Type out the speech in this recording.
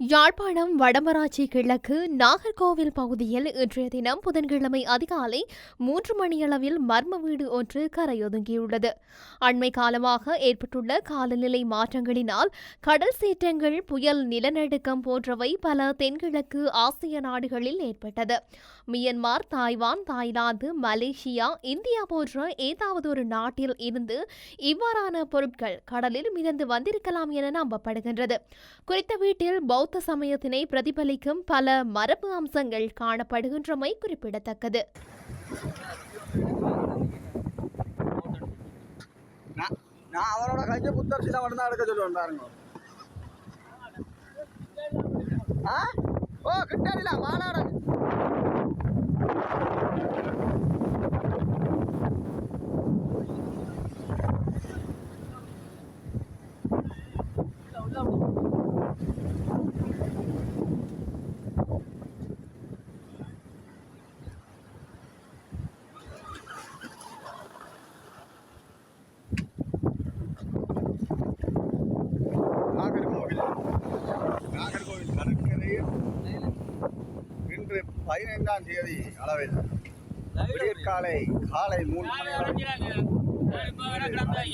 யாழ்ப்பாணம் வடமராட்சி கிழக்கு நாகர்கோவில் பகுதியில் இன்றைய தினம் புதன்கிழமை அதிகாலை மூன்று மணியளவில் மர்ம வீடு ஒன்று கரையொதுங்கியுள்ளது. அண்மை காலமாக ஏற்பட்டுள்ள காலநிலை மாற்றங்களினால் கடல் சீற்றங்கள் புயல் நிலநடுக்கம் போன்றவை பல தென்கிழக்கு ஆசிய நாடுகளில் ஏற்பட்டது. Myanmar Taiwan Thailand Malaysia India போன்ற ஏதாவது ஒரு நாட்டில் இருந்து இவ்வாறான பொருட்கள் கடலில் மிதந்து வந்திருக்கலாம் என நம்பப்படுகின்றது. குறித்த வீட்டில் பௌத்த சமயத்தினை பிரதிபலிக்கும் பல மரபு அம்சங்கள் காணப்படுகின்றமை குறிப்பிடத்தக்கது. நான் அவரோட கையை எடுக்க சொல்லுவேன் பாருங்க. ஆ? ஓ பதினைந்தாம் தேதி அளவில் விடியற்காலை காலை மூன்று மணி